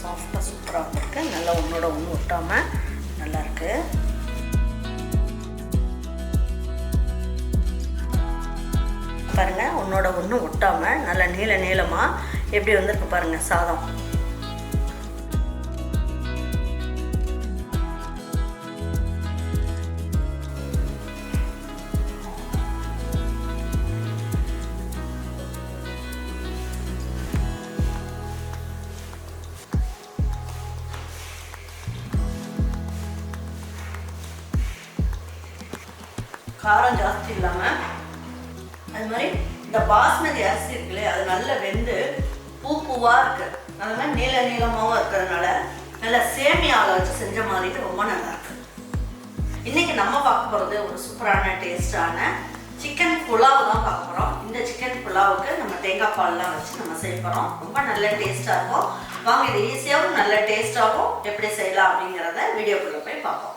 சாஃப்டாக சூப்பராக வந்திருக்கு. நல்லா ஒன்றோட ஒன்று ஒட்டாமல் நல்லாயிருக்கு பாருங்கள் ஒன்றோட ஒன்று ஒட்டாமல் நல்லா நீள நீளமாக எப்படி வந்திருக்கு பாருங்கள் சாதம். காரம் ஜாஸ்தி இல்லாமல் அது மாதிரி இந்த பாஸ்மதி அரிசி இருக்குல்ல அது நல்லா வெந்து பூ பூவாக இருக்கு. அது மாதிரி நீள நீளமாகவும் இருக்கிறதுனால நல்லா சேமியாவில் வச்சு செஞ்ச மாதிரி ரொம்ப நல்லா இருக்கு. இன்னைக்கு நம்ம பார்க்க போகிறது ஒரு சூப்பரான டேஸ்டான சிக்கன் புலாவ் தான் பார்க்க போகிறோம் இந்த சிக்கன் புலாவுக்கு நம்ம தேங்காய் பால்லாம் வச்சு நம்ம செய்ய போகிறோம் ரொம்ப நல்ல டேஸ்ட்டாக இருக்கும். வாங்க இது ஈஸியாகவும் நல்ல டேஸ்ட்டாகவும் எப்படி செய்யலாம் அப்படிங்கிறத வீடியோக்குள்ளே போய் பார்ப்போம்.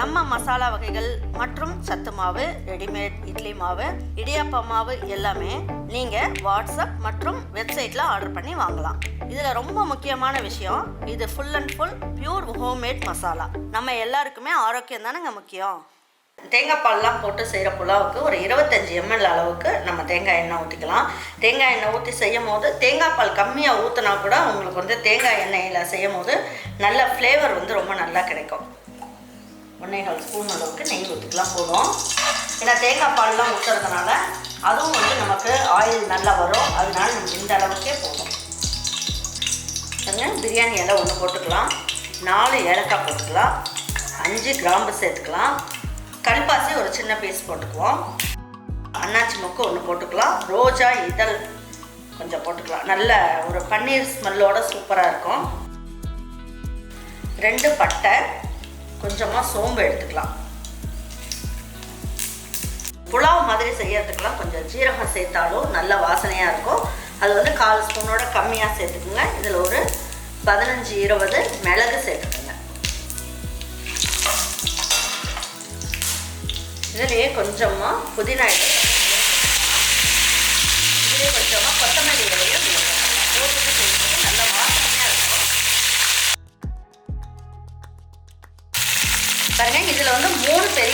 நம்ம மசாலா வகைகள் மற்றும் சத்து மாவு ரெடிமேட் இட்லி மாவு இடியாப்ப மாவு எல்லாமே நீங்கள் வாட்ஸ்அப் மற்றும் வெப்சைட்டில் ஆர்டர் பண்ணி வாங்கலாம். இதில் ரொம்ப முக்கியமான விஷயம் இது full and full pure homemade masala. நம்ம எல்லாருக்குமே ஆரோக்கியம் தானேங்க முக்கியம்? தேங்காய் பால்லாம் போட்டு செய்கிற புலாவுக்கு ஒரு இருபத்தஞ்சி எம்எல் அளவுக்கு நம்ம தேங்காய் எண்ணெய் ஊற்றிக்கலாம் தேங்காய் எண்ணெய் ஊற்றி செய்யும் போது தேங்காய் பால் கம்மியாக ஊற்றினா கூட உங்களுக்கு வந்து தேங்காய் எண்ணெயில் செய்யும் போது நல்ல ஃப்ளேவர் வந்து ரொம்ப நல்லா கிடைக்கும். ஒன்றேகால் ஸ்பூன் அளவுக்கு நெய் ஊற்றிக்கலாம் போதும். ஏன்னா தேங்காய் பால்லாம் ஊற்றுறதுனால அதுவும் வந்து நமக்கு ஆயில் நல்லா வரும். அதனால நமக்கு இந்த அளவுக்கே போதும். பிரியாணி இலை ஒன்று போட்டுக்கலாம். நாலு ஏலக்காய் போட்டுக்கலாம். அஞ்சு கிராம்பு சேர்த்துக்கலாம். கல்பாசி ஒரு சின்ன பீஸ் போட்டுக்குவோம். அண்ணாச்சி மொக்கு ஒன்று போட்டுக்கலாம். ரோஜா இதழ் கொஞ்சம் போட்டுக்கலாம். நல்ல ஒரு பன்னீர் ஸ்மெல்லோட சூப்பராக இருக்கும். ரெண்டு பட்டை. கொஞ்சமாக சோம்பு எடுத்துக்கலாம். புலாவ் மாதிரி செய்யறதுக்கெல்லாம் கொஞ்சம் ஜீரகம் சேர்த்தாலும் நல்ல வாசனையாக இருக்கும். அது வந்து கால் ஸ்பூனோட கம்மியாக சேர்த்துக்குங்க. இதில் ஒரு பதினஞ்சு இருபது மிளகு சேர்த்துக்குங்க. இதுலேயே கொஞ்சமாக புதினா இலை இதுலேயே கொஞ்சமாக கொத்தமல்லி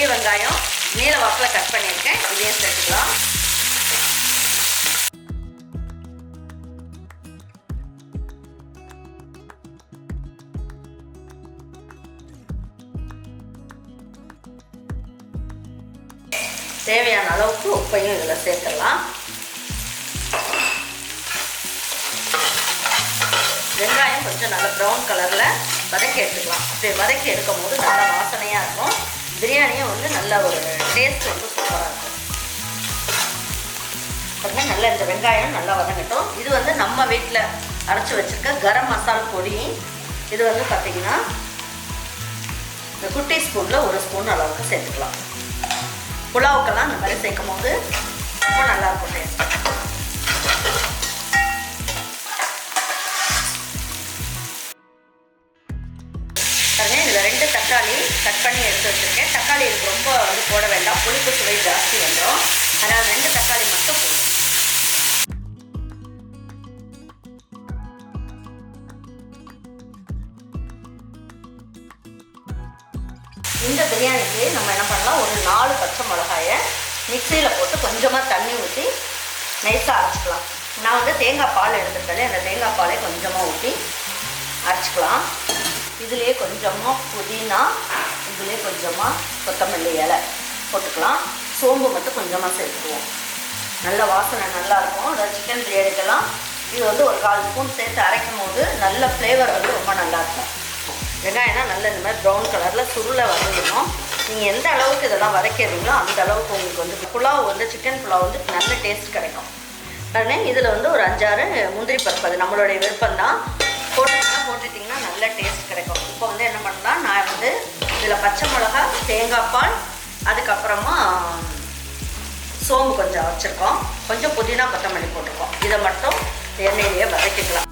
பெரிய வெங்காயம் நீல வாக்கில் கட் பண்ணியிருக்கேன். இதையும் சேர்த்துக்கலாம். தேவையான அளவுக்கு உப்பையும் இதில் சேர்த்துடலாம். வெங்காயம் கொஞ்சம் நல்லா ப்ரௌன் கலரில் வதக்கி எடுத்துக்கலாம். அப்படி வதக்கி எடுக்கும் போது நல்ல வாசனையாக இருக்கும். பிரியாணியும் வந்து நல்ல ஒரு டேஸ்ட் வந்து சூப்பராக இருக்கும். பாருங்க நல்லா இந்த வெங்காயம் நல்லா வதங்கட்டும். இது வந்து நம்ம வீட்டில் அரைச்சி வச்சுருக்க கரம் மசால் பொடி. இது வந்து பார்த்திங்கன்னா இந்த குட்டி ஸ்பூனில் ஒரு ஸ்பூன் அளவுக்கு சேர்த்துக்கலாம். புலாவுக்கெல்லாம் இந்த மாதிரி சேர்க்கும் போது இந்த பிரியாணிக்கு நம்ம என்ன பண்ணலாம்? ஒரு நாலு பச்சை மிளகாயை மிக்சியில் போட்டு கொஞ்சமாக தண்ணி ஊற்றி நைஸாக அரைச்சிக்கலாம். நான் வந்து தேங்காய் பால் எடுத்துருக்கேன் அந்த தேங்காய் பாலை கொஞ்சமாக ஊற்றி அரைச்சிக்கலாம். இதுலேயே கொஞ்சமாக புதினா இதுலேயே கொஞ்சமாக கொத்தமல்லி இலை போட்டுக்கலாம். சோம்பு மட்டும் கொஞ்சமாக சேர்த்துக்குவோம். நல்ல வாசனை நல்லாயிருக்கும் அதாவது சிக்கன் பிரியாணிக்கெல்லாம் இது வந்து ஒரு கால் ஸ்பூன் சேர்த்து அரைக்கும் போது நல்ல ஃப்ளேவர் வந்து ரொம்ப நல்லாயிருக்கும் வெங்காயம்னா நல்ல இந்த மாதிரி ப்ரௌன் கலரில் சுருளை வந்துடணும் நீங்கள் எந்த அளவுக்கு இதெல்லாம் வதக்கிறீங்களோ அந்த அளவுக்கு உங்களுக்கு வந்து புலாவ் வந்து சிக்கன் புலாவ் வந்து நல்ல டேஸ்ட் கிடைக்கும். உடனே இதில் வந்து ஒரு அஞ்சாறு முந்திரி பருப்பு. அது நம்மளுடைய விருப்பம் தான் போட்டுட்டா போட்டுட்டிங்கன்னா நல்ல டேஸ்ட் கிடைக்கும். இப்போ வந்து என்ன பண்ணலாம் நான் வந்து இதில் பச்சை மிளகா தேங்காய் பால் அதுக்கப்புறமா சோம்பு கொஞ்சம் வச்சுருக்கோம். கொஞ்சம் புதினா கொத்தமல்லி போட்டிருக்கோம். இதை மட்டும் எண்ணெயிலேயே வதக்கிக்கலாம்.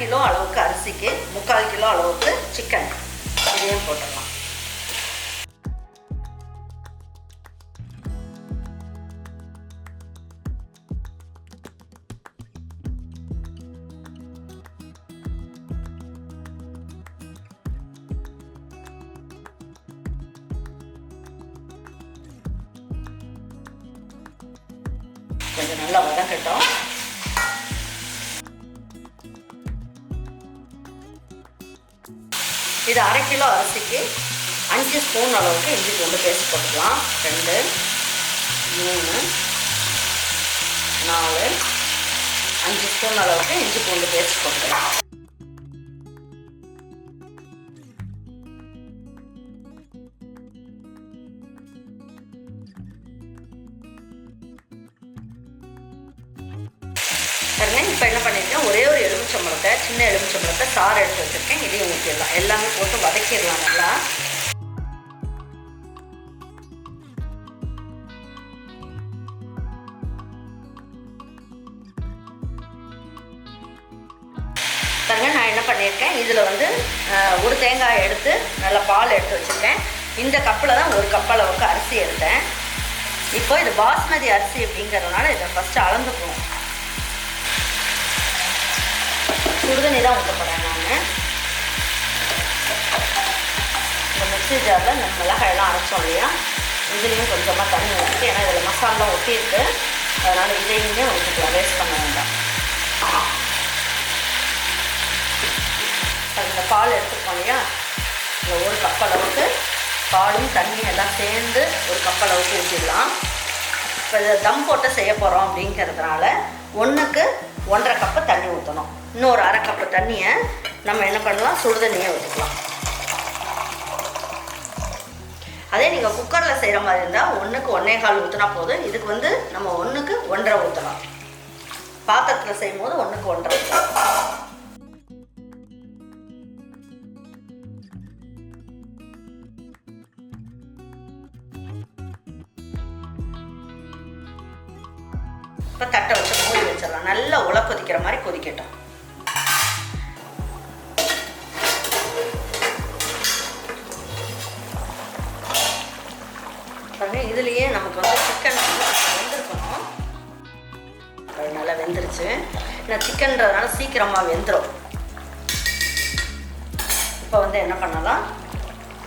கிலோ அளவுக்கு அரிசிக்கு முக்கால் கிலோ அளவுக்கு சிக்கன் இதையும் போட்டுடலாம் கொஞ்சம் நல்லா வதங்கட்டும். இது அரை கிலோ அரிசிக்கு அஞ்சு ஸ்பூன் அளவுக்கு இஞ்சி பூண்டு பேஸ்ட் போட்டுக்கலாம். ரெண்டு மூணு நாலு அஞ்சு ஸ்பூன் அளவுக்கு இஞ்சி பூண்டு பேஸ்ட் போட்டுக்கலாம். பாருங்க இப்போ என்ன பண்ணியிருக்கேன் ஒரே ஒரு எலுமிச்சம்பழத்தை சின்ன எலுமிச்சம்பழத்தை சாறு எடுத்து வச்சுருக்கேன். இதையும் ஊற்றிடலாம் எல்லாமே போட்டு வதக்கிடலாம் நல்லா. பாருங்க நான் என்ன பண்ணியிருக்கேன்? இதில் வந்து ஒரு தேங்காய் எடுத்து நல்லா பால் எடுத்து வச்சுருக்கேன். இந்த கப்பில் தான் ஒரு கப் அளவுக்கு அரிசி எடுத்தேன். இப்போ இது பாஸ்மதி அரிசி அப்படிங்கிறதுனால இதை ஃபஸ்ட்டு அளந்துக்குவோம் சுடுதண்ணி தான் ஊற்ற போகிறேன் நான். இந்த மிக்சி ஜாரில் நம்ம மிளகாயெல்லாம் அரைச்சோம் இல்லையா? இதுலேயும் கொஞ்சமாக தண்ணி ஊற்றிட்டு ஏன்னா இதில் மசாலாம் ஒட்டியிருக்கு. அதனால் இதையுமே ஊற்றிக்கலாம் வேஸ்ட் பண்ண வேண்டாம். அது இந்த பால் எடுத்துருக்கோம் இல்லையா? இந்த ஒரு கப் அளவுக்கு பாலும் தண்ணியும் எல்லாம் சேர்ந்து ஒரு கப் அளவுக்கு ஊற்றிடலாம் இப்போ இதை தம் போட்டு செய்ய போகிறோம் அப்படிங்கிறதுனால ஒன்றுக்கு ஒன்றரை கப்பு தண்ணி ஊற்றணும் இன்னொரு அரை கப்பு தண்ணியை நம்ம என்ன பண்ணலாம்? சுடுதண்ணியை ஊற்றிக்கலாம் அதே நீங்கள் குக்கரில் செய்கிற மாதிரி இருந்தால் ஒன்றுக்கு ஒன்றே கால் ஊற்றினா போதும். இதுக்கு வந்து நம்ம ஒன்றுக்கு ஒன்றரை ஊற்றலாம் பாத்திரத்தில் செய்யும் போது ஒன்றுக்கு ஒன்றரை ஊற்றலாம் இப்போ தட்டை வச்சு மூடி வச்சிடலாம். நல்லா உல கொதிக்கிற மாதிரி கொதிக்கட்டும். இதுலேயே நமக்கு வந்து சிக்கன் வெந்திருக்கணும். அது நல்லா வெந்துருச்சு. ஏன்னா சிக்கன்றதுனால சீக்கிரமாக வெந்துடும் இப்போ வந்து என்ன பண்ணலாம்?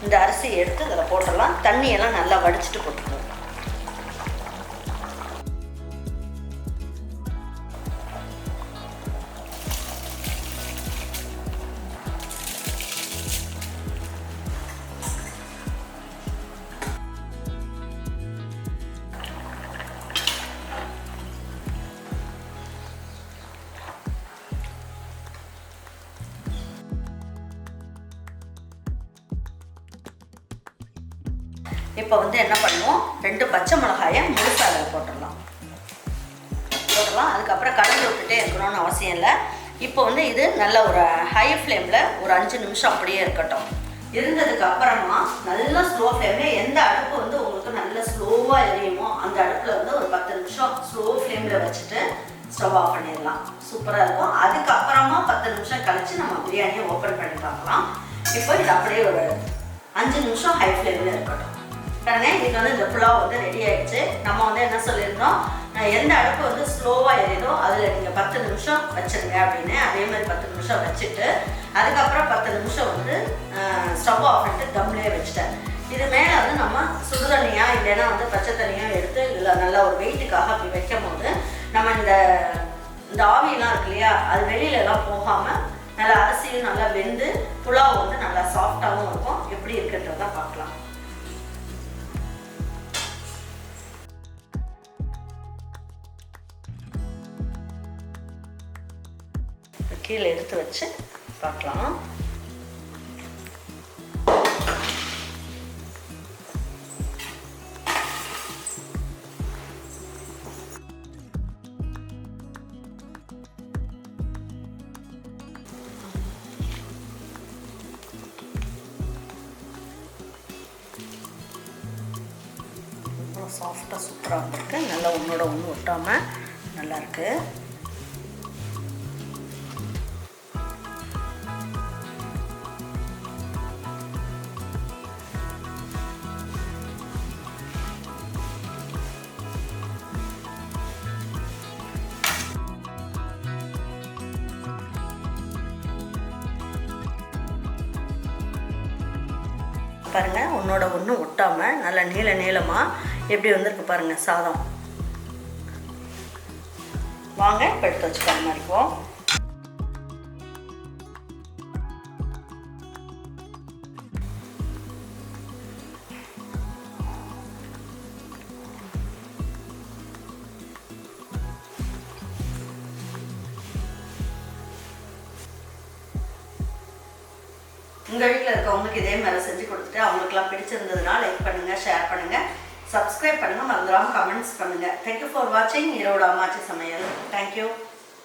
இந்த அரிசியை எடுத்து இதில் போட்டுடலாம். தண்ணியெல்லாம் நல்லா வடிச்சிட்டு போட்டுக்கணும். இப்போ வந்து என்ன பண்ணுவோம்? ரெண்டு பச்சை மிளகாயை முழுசாக அதில் போட்டுடலாம். போட்டுடலாம். அதுக்கப்புறம் கலந்து விட்டுட்டே இருக்கணும்னு அவசியம் இல்லை. இப்போ வந்து இது நல்ல ஒரு ஹை ஃப்ளேமில் ஒரு அஞ்சு நிமிஷம் அப்படியே இருக்கட்டும். இருந்ததுக்கு அப்புறமா நல்லா ஸ்லோ ஃப்ளேமில் எந்த அடுப்பு வந்து உங்களுக்கு நல்ல ஸ்லோவாக எரியுமோ அந்த அடுப்பில் வந்து ஒரு பத்து நிமிஷம் ஸ்லோ ஃப்ளேமில் வச்சுட்டு ஸ்டவ் ஆஃப் பண்ணிடலாம். சூப்பராக இருக்கும். அதுக்கப்புறமா பத்து நிமிஷம் கழித்து நம்ம பிரியாணியை ஓப்பன் பண்ணி பார்க்கலாம். இப்போ இது அப்படியே ஒரு அஞ்சு நிமிஷம் ஹை ஃப்ளேமில் இருக்கட்டும். உடனே இது வந்து இந்த புலாவ் வந்து ரெடி ஆயிடுச்சு. நம்ம வந்து என்ன சொல்லியிருந்தோம்? எந்த அடுப்பு வந்து ஸ்லோவாக எரியுதோ அதில் நீங்கள் பத்து நிமிஷம் வச்சிருங்க அப்படின்னு அதே மாதிரி பத்து நிமிஷம் வச்சுட்டு அதுக்கப்புறம் பத்து நிமிஷம் வந்து ஸ்டவ் ஆஃப் பண்ணிட்டு தம்லேயே வச்சுட்டேன். இது மேலே வந்து நம்ம சுடுதண்ணியா இல்லைன்னா வந்து பச்சை தண்ணியாக எடுத்து இதில் நல்லா ஒரு வெயிட்டுக்காக அப்படி வைக்கும் போது நம்ம இந்த இந்த ஆவியெல்லாம் இருக்கு இல்லையா அது வெளியிலலாம் போகாமல் நல்லா அரிசியும் நல்லா வெந்து புலாவ் வந்து நல்லா சாஃப்டாகவும் இருக்கும். எப்படி இருக்குன்றத பார்க்கலாம். கீழே எடுத்து வச்சு பார்க்கலாம். அவ்வளோ சாஃப்டாக சூப்பராக வந்திருக்கு நல்லா ஒன்றோட ஒன்று ஒட்டாமல் நல்லாயிருக்கு பாருங்கள் ஒன்றோட ஒன்று ஒட்டாமல் நல்லா நீள நீளமாக எப்படி வந்திருக்கு பாருங்கள் சாதம். வாங்க இப்போ எடுத்து வச்சுக்கிற மாதிரி இருக்கும் உங்கள் வீட்டில் இருக்கவங்களுக்கு இதே மாதிரி செஞ்சு கொடுத்துட்டு அவங்களுக்குலாம் பிடிச்சிருந்ததுன்னா லைக் பண்ணுங்கள் ஷேர் பண்ணுங்கள் சப்ஸ்கிரைப் பண்ணுங்கள் மறந்துடாமல் கமெண்ட்ஸ் பண்ணுங்கள் தேங்க்யூ ஃபார் வாட்சிங் ஈரோடு அம்மாச்சி சமையல். தேங்க்யூ